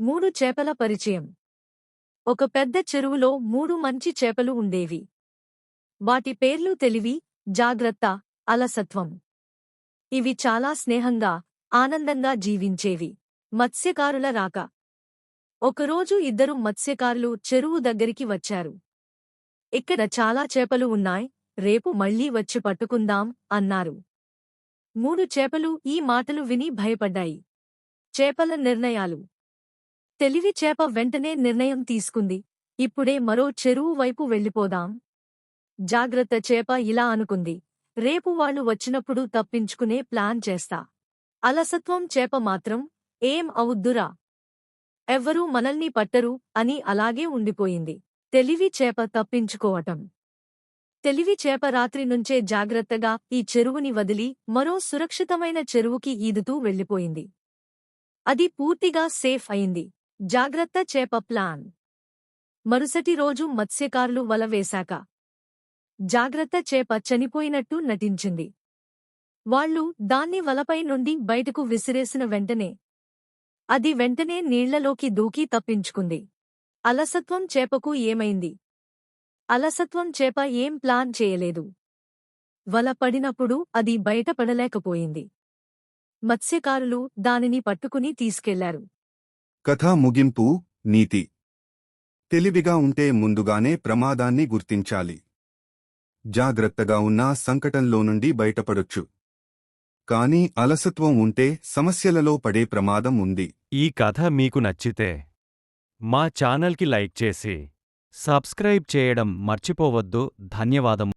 మూడు చేపల పరిచయం. ఒక పెద్ద చెరువులో మూడు మంచి చేపలు ఉండేవి. వాటి పేర్లు తెలివి జాగ్రత్త అలసత్వం. ఇవి చాలా స్నేహంగా ఆనందంగా జీవించేవి. మత్స్యకారుల రాక. ఒకరోజు ఇద్దరు మత్స్యకారులు చెరువు దగ్గరికి వచ్చారు. ఇక్కడ చాలా చేపలు ఉన్నాయ్ రేపు మళ్ళీ వచ్చి పట్టుకుందాం అన్నారు. మూడు చేపలు ఈ మాటలు విని భయపడ్డాయి. చేపల నిర్ణయాలు. తెలివి చేప వెంటనే నిర్ణయం తీసుకుంది. ఇప్పుడే మరో చెరువు వైపు వెళ్ళిపోదాం. జాగ్రత్త చేప ఇలా అనుకుంది. రేపు వాళ్ళు వచ్చినప్పుడు తప్పించుకునే ప్లాన్ చేస్తా. అలసత్వం చేప మాత్రం ఏం అవుద్దురా? ఎవ్వరూ మనల్ని పట్టరు అని అలాగే ఉండిపోయింది. తెలివి చేప తప్పించుకోవటం. తెలివి చేప రాత్రి నుంచే జాగ్రత్తగా ఈ చెరువుని వదిలి మరో సురక్షితమైన చెరువుకి ఈదుతూ వెళ్ళిపోయింది. అది పూర్తిగా సేఫ్ అయింది. జాగ్రత్త చేప ప్లాన్. మరుసటి రోజు మత్స్యకారులు వల వేశాక. జాగ్రత్త చేప చనిపోయినట్టు నటించింది. వాళ్ళు దాన్ని వలపై నుండి బయటకు విసిరేసిన వెంటనే. అది వెంటనే నీళ్ళలోకి దూకి తప్పించుకుంది. అలసత్వం చేపకు ఏమైంది? అలసత్వం చేప ఏం ప్లాన్ చేయలేదు. వల పడినప్పుడు అది బయటపడలేకపోయింది మత్స్యకారులు దానిని పట్టుకుని తీసుకెళ్ళారు. కథ ముగింపు నీతి. తెలివిగా ఉంటే ముందుగానే ప్రమాదాన్ని గుర్తించాలి. జాగ్రత్తగా ఉన్నా సంకటంలో నుండి బయటపడొచ్చు. కానీ అలసత్వం ఉంటే సమస్యలలో పడే ప్రమాదం ఉంది. ఈ కథ మీకు నచ్చితే మా ఛానల్కి లైక్ చేసి సబ్స్క్రైబ్ చేయడం మర్చిపోవద్దు. ధన్యవాదము